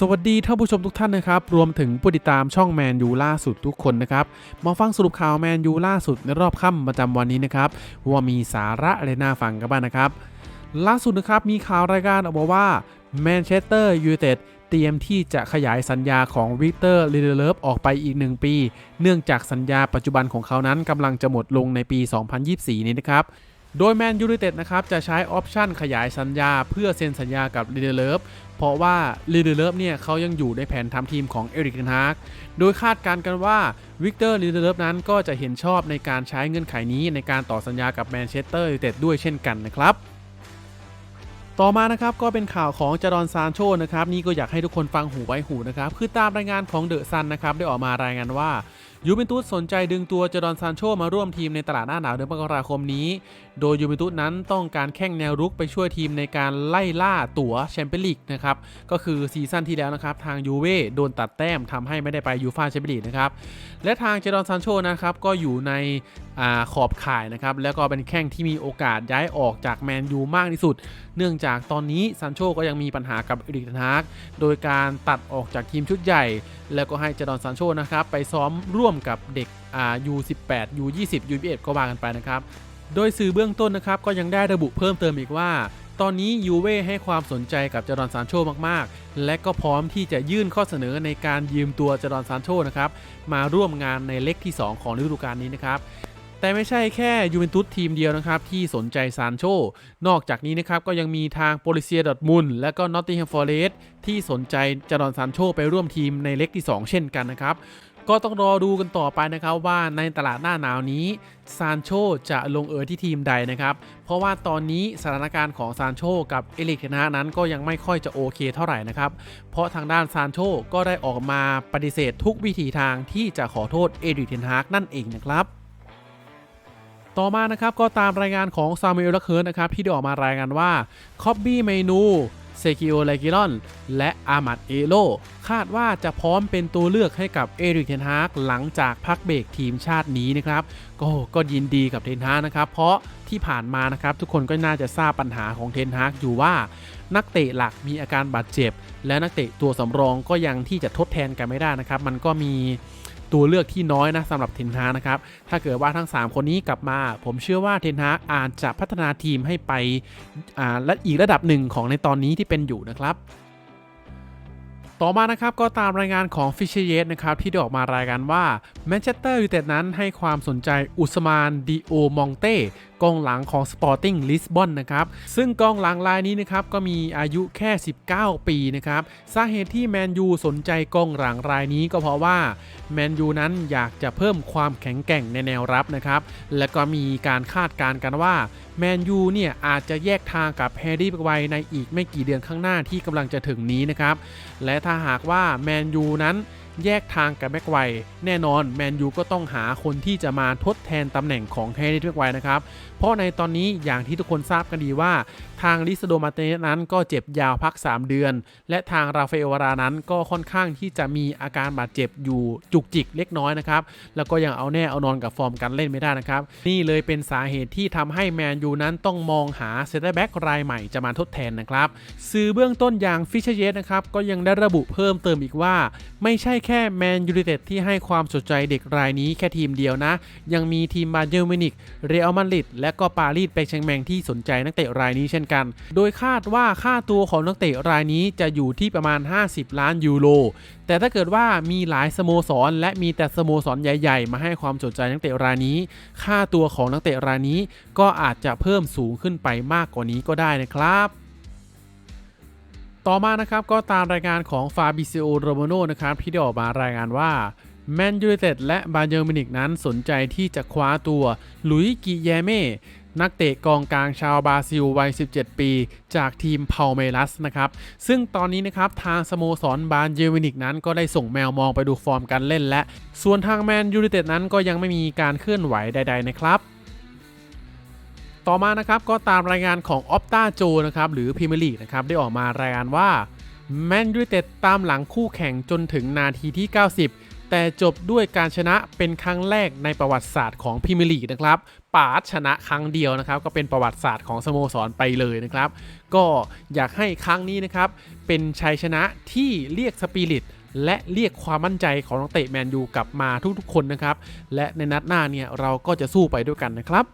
สวัสดีท่านผู้ชมทุกท่านนะครับ รวมถึงผู้ติดตามช่องแมนยูล่าสุดทุกคนนะครับ มาฟังสรุปข่าวแมนยูล่าสุดในรอบค่ำประจำวันนี้นะครับ ว่ามีสาระอะไรน่าฟังกันบ้างนะครับ ล่าสุดนะครับมีข่าวรายการออกมาว่าแมนเชสเตอร์ยูไนเต็ดเตรียมที่จะขยายสัญญาของวิกเตอร์ลิเดเลฟออกไปอีก 1 ปี เนื่องจากสัญญาปัจจุบันของเขานั้นกำลังจะหมดลงในปี 2024 นี้นะครับโดยแมนยูไนเต็ดนะครับจะใช้ออปชันขยายสัญญาเพื่อเซ็นสัญญากับลีเดเลฟ เพราะว่าลีเดเลฟเนี่ยเขายังอยู่ในแผนทำทีมของเอริกเทนฮากโดยคาดการณ์กันว่าวิกเตอร์ลีเดเลฟนั้นก็จะเห็นชอบในการใช้เงื่อนไขนี้ในการต่อสัญญากับแมนเชสเตอร์ยูไนเต็ดด้วยเช่นกันนะครับ ต่อมานะครับก็เป็นข่าวของจารอนซานโชนะครับนี่ก็อยากให้ทุกคนฟังหูไว้หูนะครับคือตามรายงานของเดอะซันนะครับได้ออกมารายงานว่ายูเวนตุสสนใจดึงตัวจารอนซานโชมาร่วมทีมในตลาดหน้าหนาวเดือนมกราคมนี้ โดยยูเวนตุสนั้นต้องการแข่งแนวรุกไปช่วยทีมในการไล่ล่าตั๋วแชมเปี้ยนลีกนะครับก็คือซีซั่นที่แล้วนะครับทางยูเว่โดนตัดแต้มทำให้ไม่ได้ไปยูฟ่าแชมเปี้ยนลีกนะครับและทางเจดอนซานโชนะครับก็อยู่ในอขอบข่ายนะครับแล้วก็เป็นแข้งที่มีโอกาสย้ายออกจากแมนยูมากที่สุด เนื่องจากตอนนี้ซานโชก็ยังมีปัญหากับเอริกเทนฮากโดยการตัดออกจากทีมชุดใหญ่ แล้วก็ให้เจดอนซานโชนะครับไปซ้อมร่วมกับเด็กอ่า U18 U20 U21 ก็ว่ากันไปนะครับ โดยสื่อเบื้องต้นนะครับก็ยังได้ระบุเพิ่มเติมอีกว่าตอนนี้ยูเว่ให้ความสนใจกับจารอนซานโชมากๆ และก็พร้อมที่จะยื่นข้อเสนอในการยืมตัวจารอนซานโชนะครับ มาร่วมงานในเล็กที่ 2 ของฤดูกาลนี้นะครับ แต่ไม่ใช่แค่ยูเวนตุสทีมเดียวนะครับ ที่สนใจซานโช นอกจากนี้นะครับ ก็ยังมีทางโปลิเซียดอทมุนและก็นอตติงแฮมฟอร์เรสที่สนใจจารอนซานโชไปร่วมทีมในเล็กที่ 2 เช่นกันนะครับก็ต้องรอดูกันต่อไปนะครับว่าในตลาดหน้าหนาวนี้ซานโชจะลงเอยที่ทีมใดนะครับ เพราะว่าตอนนี้สถานการณ์ของซานโชกับเอลิกเทนฮานั้นก็ยังไม่ค่อยจะโอเคเท่าไหร่นะครับ เพราะทางด้านซานโชก็ได้ออกมาปฏิเสธทุกวิธีทางที่จะขอโทษเอริกเทนฮากนั่นเองนะครับ ต่อมานะครับก็ตามรายงานของซามูเอลลักเคิร์นนะครับที่ได้ออกมารายงานว่าคอบบี้เมนูเซกิโอเลกิลอน และอามัดเอโลคาดว่าจะพร้อมเป็นตัวเลือกให้กับเอริกเทนฮากหลังจากพักเบรกทีมชาตินี้นะครับ ก็ก็ยินดีกับเทนฮากนะครับ เพราะที่ผ่านมานะครับทุกคนก็น่าจะทราบปัญหาของเทนฮากอยู่ว่า นักเตะหลักมีอาการบาดเจ็บ และนักเตะตัวสำรองก็ยังที่จะทดแทนกันไม่ได้นะครับ มันก็มี ตัวเลือกที่น้อยนะสำหรับเทนฮานะครับ ถ้าเกิดว่าทั้ง 3 คนนี้กลับมา ผมเชื่อว่าเทนฮาอาจจะพัฒนาทีมให้ไปอ่าและอีกระดับหนึ่งของในตอนนี้ที่เป็นอยู่นะครับต่อมานะครับก็ตามรายงานของฟิชเชเยสนะครับที่ได้ออกมารายงานว่าแมนเชสเตอร์ยูไนเต็ดนั้นให้ความสนใจอุสมานดิโอมองเต้ กองหลังของ Sporting Lisbon นะครับซึ่งกองหลังรายนี้นะครับก็มีอายุแค่ 19 ปีนะครับสาเหตุที่แมนยูสนใจกองหลังรายนี้ก็เพราะว่าแมนยูนั้นอยากจะเพิ่มความแข็งแกร่งในแนวรับนะครับและก็มีการคาดการณ์กันว่าแมนยูเนี่ยอาจจะแยกทางกับแฮร์รี่ไวในอีกไม่กี่เดือนข้างหน้าที่กำลังจะถึงนี้นะครับและถ้าหากว่าแมนยูนั้น แยกทางกับแม็กไวแน่นอนแมนยูก็ต้องหาคนที่จะมาทดแทนตำแหน่งของแฮร์รี่แม็กไวนะครับ เพราะในตอนนี้อย่างที่ทุกคนทราบกันดีว่า ทางลิซโดมาเตนนั้นก็เจ็บยาวพัก 3 เดือน และทางราฟาเอลวารานั้นก็ค่อนข้างที่จะมีอาการบาดเจ็บอยู่จุกจิกเล็กน้อยนะครับ แล้วก็ยังเอาแน่เอานอนกับฟอร์มการเล่นไม่ได้นะครับ นี่เลยเป็นสาเหตุที่ทำให้แมนยูนั้นต้องมองหาเซนเตอร์แบ็กรายใหม่จะมาทดแทนนะครับ สื่อเบื้องต้นอย่างฟิชเชเยสนะครับก็ยังได้ระบุเพิ่มเติมอีกว่า ไม่ใช่แค่แมนยูไนเต็ดที่ให้ความสนใจเด็กรายนี้แค่ทีมเดียวนะ ยังมีทีมบาเยอร์มินิกเรอัลมาดริดและก็ปารีสแปงเชงแมงที่สนใจนักเตะรายนี้เช่นกัน โดยคาดว่าค่าตัวของนักเตะรายนี้จะอยู่ที่ประมาณ 50 ล้านยูโรแต่ถ้าเกิดว่ามีหลายสโมสร และมีแต่สโมสรใหญ่ ๆ มาให้ความสนใจนักเตะรายนี้ ค่าตัวของนักเตะรายนี้ก็อาจจะเพิ่มสูงขึ้นไปมากกว่านี้ก็ได้นะครับ ต่อมานะครับก็ตามรายงานของฟาบิซิโอโรโมโนนะครับที่ได้ออกมารายงานว่าแมนยูไนเต็ดและบาเยอร์มินิกนั้นสนใจที่จะคว้าตัวหลุยกิแยเม่นักเตะกองกลางชาวบราซิลวัย 17 ปี จากทีมเพาเมลัสนะครับ ซึ่งตอนนี้นะครับทางสโมสรบาเยอร์มินิกนั้นก็ได้ส่งแมวมองไปดูฟอร์มการเล่นและ ส่วนทางแมนยูไนเต็ดนั้นก็ยังไม่มีการเคลื่อนไหวใด ๆ นะครับ ต่อมานะครับก็ตามรายงานของออปตาโจนะครับหรือพรีเมียร์ลีกนะครับได้ออกมารายงานว่าแมนยูเต็ดตามหลังคู่แข่งจนถึงนาทีที่ 90แต่แต่จบด้วยการชนะเป็นครั้งแรกในประวัติศาสตร์ของพรีเมียร์ลีกนะครับปาชนะครั้งเดียวนะครับ ก็เป็นประวัติศาสตร์ของสโมสรไปเลยนะครับ ก็อยากให้ครั้งนี้นะครับ เป็นชัยชนะที่เรียกสปิริตและเรียกความมั่นใจของนักเตะแมนยูกลับมาทุกๆคนนะครับ และในนัดหน้าเนี่ยเราก็จะสู้ไปด้วยกันนะครับ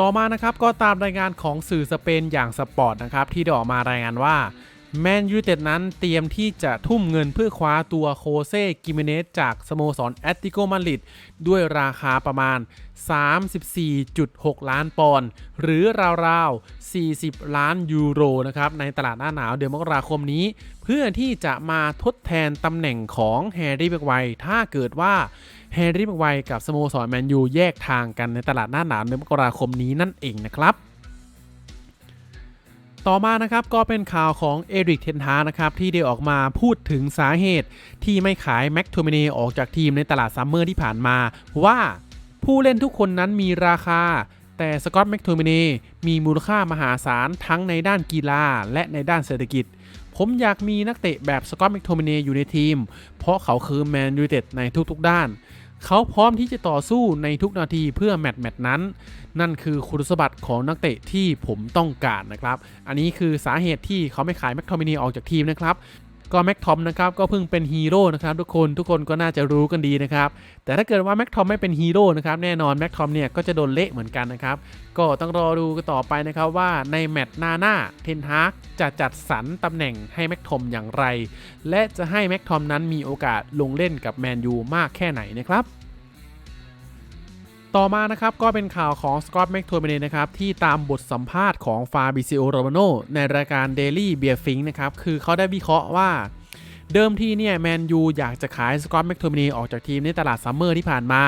ต่อมานะครับก็ตามรายงานของสื่อสเปนอย่างสปอร์ตนะครับที่ได้ออกมารายงานว่า แมนยูเต็ดนั้นเตรียมที่จะทุ่มเงินเพื่อคว้าตัวโคเซกิเมเนสจากสโมสรแอตติโกมาริดด้วยราคาประมาณ 34.6 ล้านปอนด์หรือราวๆ 40 ล้านยูโรนะครับในตลาดหน้าหนาวเดือนมกราคมนี้ เพื่อที่จะมาทดแทนตำแหน่งของแฮร์รี่แบ็กไวท์ถ้าเกิดว่าแฮร์รี่แบ็กไวท์กับสโมสรแมนยูแยกทางกันในตลาดหน้าหนาวเดือนมกราคมนี้นั่นเองนะครับ ต่อมานะครับก็เป็นข่าวของเอริกเทนฮานะครับที่ได้ออกมาพูดถึงสาเหตุที่ไม่ขายแม็กโทมิเนออกจากทีมในตลาดซัมเมอร์ที่ผ่านมา ว่าผู้เล่นทุกคนนั้นมีราคา แต่สกอตแม็กโทมิเนมีมูลค่ามหาศาลทั้งในด้านกีฬาและในด้านเศรษฐกิจ ผมอยากมีนักเตะแบบสกอตแม็กโทมิเนอยู่ในทีม เพราะเขาคือแมนยูเต็ดในทุกๆด้าน เขาพร้อมที่จะต่อสู้ในทุกนาทีเพื่อแมตช์แมตช์นั้น นั่นคือคุณสมบัติของนักเตะที่ผมต้องการนะครับ อันนี้คือสาเหตุที่เขาไม่ขายแม็กทอมินีออกจากทีมนะครับ ก็แม็กทอมนะครับก็เพิ่งเป็นฮีโร่นะครับทุกคนทุกคนก็น่าจะรู้กันดีนะครับแต่ถ้าเกิดว่าแม็กทอมไม่เป็นฮีโร่นะครับแน่นอนแม็กทอมเนี่ยก็จะโดนเละเหมือนกันนะครับก็ต้องรอดูกันต่อไปนะครับว่าในแมตช์หน้าหน้าเทนฮากจะจัดสรรตำแหน่งให้แม็กทอมอย่างไร และจะให้แม็กทอมนั้นมีโอกาสลงเล่นกับแมนยูมากแค่ไหนนะครับ ต่อมานะครับก็เป็นข่าวของสกอตแม็กโทมิเนนะครับที่ตามบทสัมภาษณ์ของฟาบิซิโอโรมาโนในรายการ Daily b e e r f i n นะครับคือเขาได้วิเคราะห์ว่า เดิมทีเนี่ยแมนยูอยากจะขายสกอตแม็กโทมิเนออกจากทีมในตลาดซัมเมอร์ที่ผ่านมา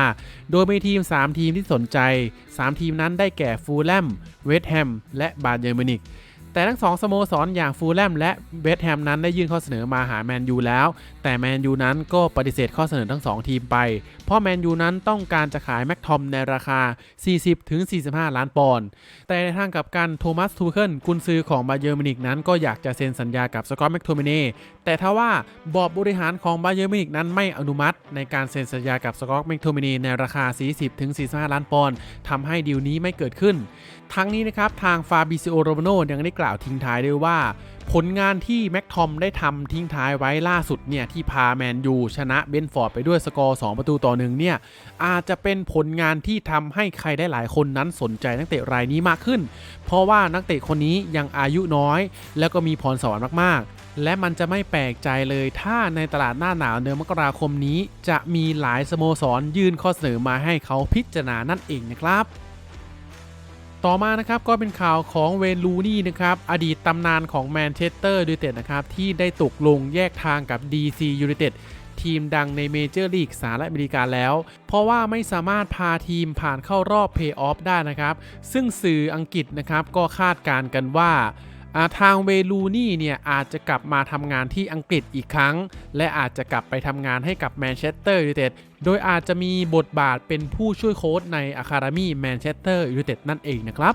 โดยมีทีม 3 ทีมที่สนใจ 3 ทีมนั้นได้แก่ฟูลแลมเวสต์แฮมและบาเยอร์มินิก แต่ทั้งสองสโมสรอย่างฟูลแลมและเวสต์แฮมนั้นได้ยื่นข้อเสนอมาหาแมนยูแล้ว แต่แมนยูนั้นก็ปฏิเสธข้อเสนอทั้ง 2 ทีมไป เพราะแมนยูนั้นต้องการจะขายแม็กทอมในราคา 40-45 ล้านปอนด์แต่ในทางกับกันโทมัสทูเคิลกุนซือของบาเยอร์มินิกนั้นก็อยากจะเซ็นสัญญากับสกอตแม็กโทมิเน่แต่ถ้าว่าบอร์ดบริหารของบาเยอร์มินิกนั้นไม่อนุมัติ ในการเซ็นสัญญากับสกอตแม็กโทมิเน่ในราคา 40-45 ล้านปอนด์ทำให้ดีลนี้ไม่เกิดขึ้น ทั้งนี้นะครับทางฟาบิซิโอโรมาโนยังได้กล่าวทิ้งท้ายด้วยว่า ผลงานที่แม็กทอมได้ทำทิ้งท้ายไว้ล่าสุดเนี่ยที่พาแมนยูชนะเบนฟอร์ดไปด้วยสกอร์ 2 ประตูต่อหนึ่งเนี่ยอาจจะเป็นผลงานที่ทำให้ใครได้หลายคนนั้นสนใจนักเตะรายนี้มากขึ้น เพราะว่านักเตะคนนี้ยังอายุน้อย แล้วก็มีพรสวรรค์มากๆ และมันจะไม่แปลกใจเลยถ้าในตลาดหน้าหนาวเดือนมกราคมนี้ จะมีหลายสโมสรยื่นข้อเสนอมาให้เขาพิจารณานั่นเองนะครับ ต่อมานะครับก็เป็นข่าวของเวนลูนี่นะครับอดีตตำนานของแมนเชสเตอร์ยูไนเต็ดนะครับที่ได้ตกลงแยกทางกับ DC ยูไนเต็ดทีมดังในเมเจอร์ลีกสหรัฐอเมริกาแล้ว เพราะว่าไม่สามารถพาทีมผ่านเข้ารอบเพย์ออฟได้นะครับ ซึ่งสื่ออังกฤษนะครับก็คาดการกันว่า ทางเวลูนี่เนี่ยอาจจะกลับมาทำงานที่อังกฤษอีกครั้ง และอาจจะกลับไปทำงานให้กับแมนเชสเตอร์ยูไนเต็ดโดยอาจจะมีบทบาทเป็นผู้ช่วยโค้ชในอะคาเดมี่แมนเชสเตอร์ยูไนเต็ดนั่นเองนะครับ